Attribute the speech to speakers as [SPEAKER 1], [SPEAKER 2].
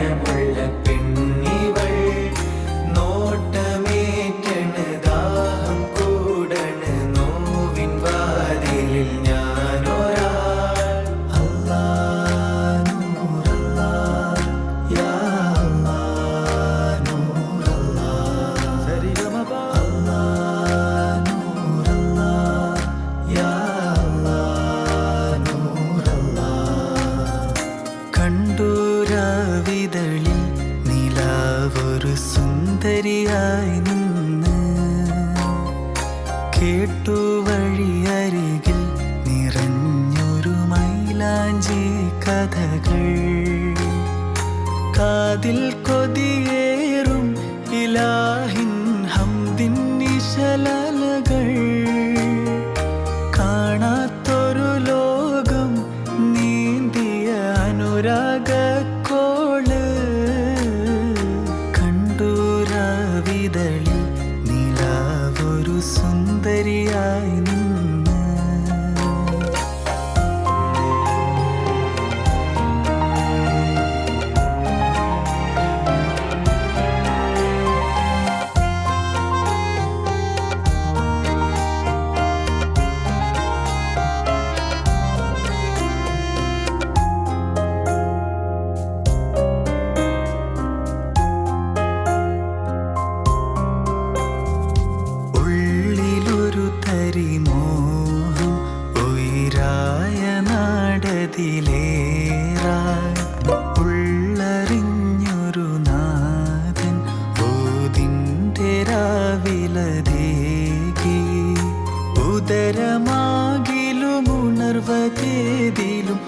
[SPEAKER 1] memory. നിലാവൊരു സുന്ദരിയായി നിന്ന് കേട്ടു വഴിയരികിൽ നിറഞ്ഞൊരു മൈലാഞ്ചി കഥകൾ. കാതിൽ കൊതിയേറും ഇലാഹിൻ ഹംദിൻ നിശലകൾ കാണാത്തൊരു ലോകം നീന്തിയ അനുരാഗക്കോൾ കണ്ടൂരാവിതളിൽ നിലാവൊരു സുന്ദരിയായി നാടതിലേറായി ഉള്ളറിഞ്ഞൊരു നാഥൻ ഓതിന്റെ രാവിലതേകി. ഉദരമാകിലും ഉണർവതേതിലും